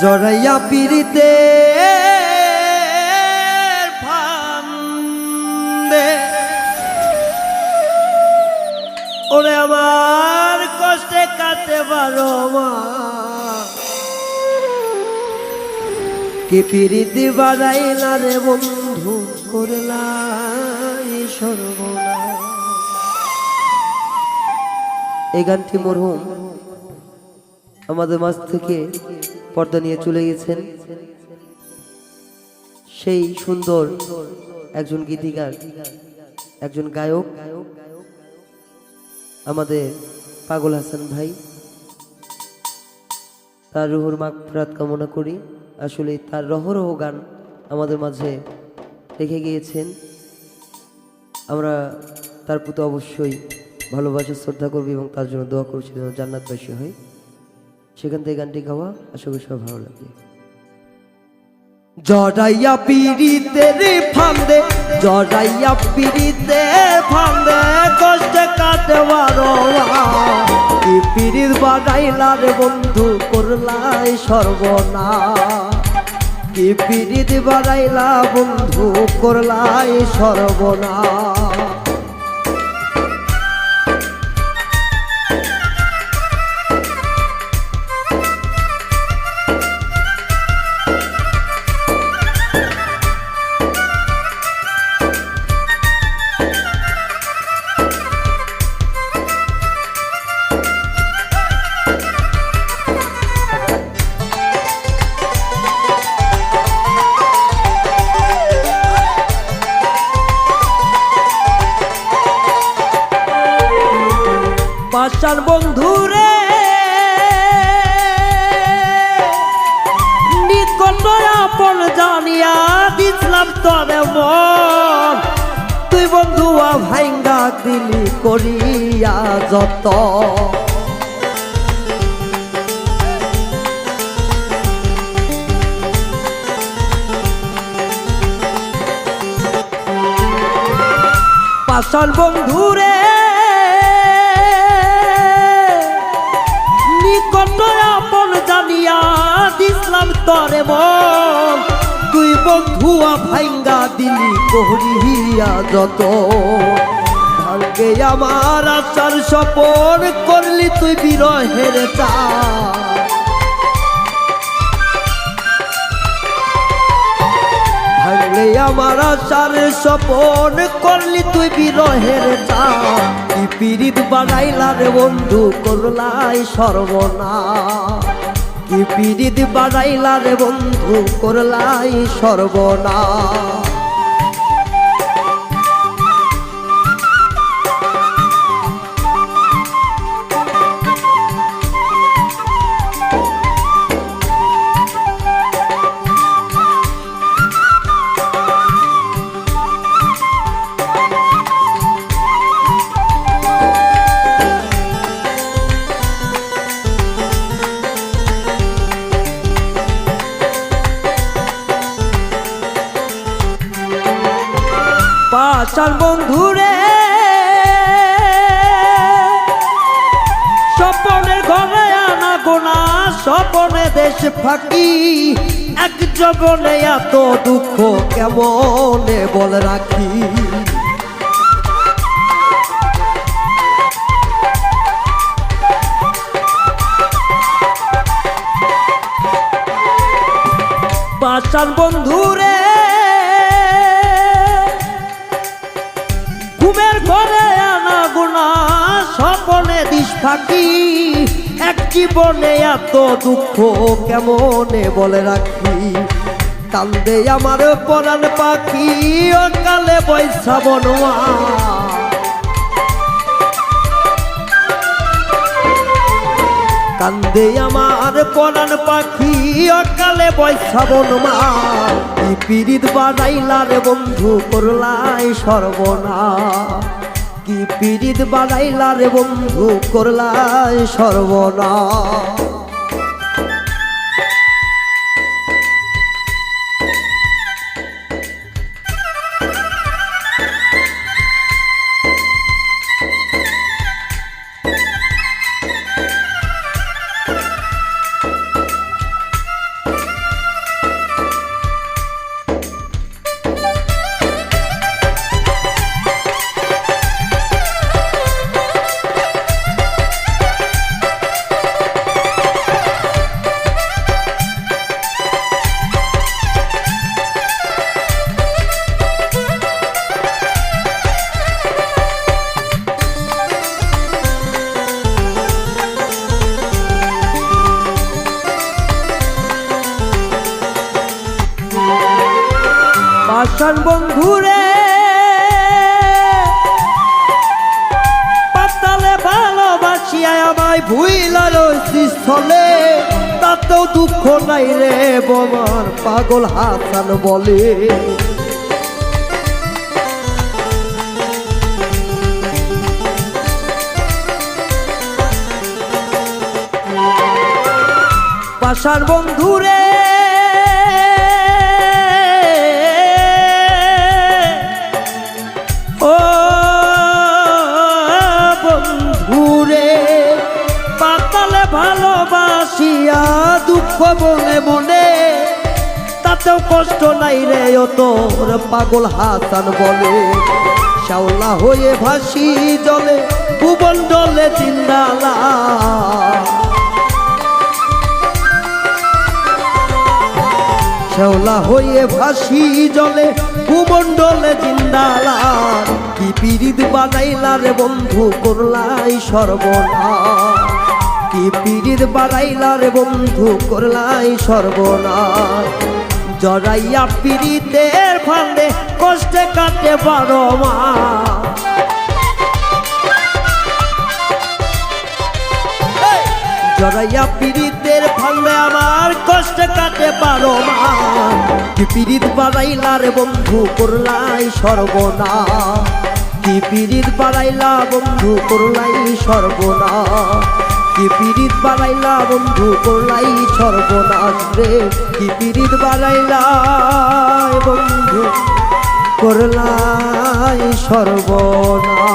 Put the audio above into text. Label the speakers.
Speaker 1: জড়াইয়া পিড়িতে ওরে আমার কষ্টে কাটে পারো মা। কি পিড়িতি বাড়াইলা রে বন্ধু করলা এই সর্বনা এই গানটি মরহুম আমাদের মাছ থেকে পর্দা নিয়ে চলে গেছেন। সেই সুন্দর একজন গীতিকার, একজন গায়ক, আমাদের পাগল হাসান ভাই। তার রুহুর মাগফিরাত কামনা করি। আসলে তার রহরহ গান আমাদের মাঝে রেখে গিয়েছেন। আমরা তার প্রতি অবশ্যই ভালোবাসা শ্রদ্ধা করবি এবং তার জন্য দোয়া করছি যেন জান্নাতবাসী হয়। সেখান থেকে গানটি গাওয়া আশা করি সব ভালো লাগবে। জড়াইয়া পিড়িতে রে ফান্দে, জড়াইয়া পিড়িতে ফান্দে কষ্টে কাটে কি পিড়ির বাড়াইলা রে বন্ধু, করলাই সর্বনা কি পিড়িত বাড়াইলা বন্ধু, করলাই সর্বনা মন। তুই বন্ধুয়া ভাইঙ্গা দিলি করিয়া যত। পাশার বন্ধুরে তরে মন তুই বন্ধুয়া ভাইঙ্গা দিলি কহরিয়া যত। ভাঙ্গে আমার আচার সপন করলি তুই বিরহের চা ভাঙলে আমার আশার সপন করলি তুই বিরহের চা পিরিত বাড়াইলা রে বন্ধু, করলাই সর্বনা কি পিরিত বাড়াইলা রে বন্ধু করলাই সর্বনা স্বপনে দেশ ফাঁকি, এক জবনে এত দুঃখ কেমনে বলে রাখি? পাশার বন্ধুরে, ঘুমের ঘরে আনা গুনা, স্বপনে দিস ফাঁকি এক জীবনে এত দুঃখ কেমনে বলে রাখি? কান্দে আমার পরাণ পাখি, অকালে বৈশা বনোয়া। কান্দে আমার পরাণ পাখি, অকালে বৈশা বনমা কি পিরিত বাড়াইলা রে বন্ধু করলাই সর্বনা কি পিরিত বাড়াইলা রে বন্ধু করলাই সর্বনা পাষাণ বন্ধুরে, পাতালে ভালোবাসিয়া আমায় ভুইলার স্থলে। তাতেও দুঃখ নাই রে বোমার পাগল হাসান বলে। পাশার বন্ধুরে দুঃখ মনে তাতেও কষ্ট নাই রে ও তোর পাগল হাসান বলে শাওলা হয়ে ভাসি জলে, ভুবন ডলে চিন্দালা শ্যাওলা হয়ে ভাসি জলে ভূমণ্ডলে জিন্দালার কি পিরিত বানাইলা রে বন্ধু করলাই সর্বনা কি পিরিত বানাইলা রে বন্ধু, করলাই সর্বনা জড়াইয়া পিরিতের ফান্দে কষ্টে কাটে বারো মা। জড়াইয়া পীড়িতের ফান্দে আমার কষ্ট কাটে পারো মা। কি পীড়িত বাড়াইলা রে বন্ধু, করলাই সর্বনা কি পীড়িত বাড়াইলা বন্ধু, করলাই সর্বনা কি পীড়িত বাড়াইলা বন্ধু করলাই সর্বনাশ রে? কি পিরিত বাড়াইলা বন্ধু করলাই সর্বনা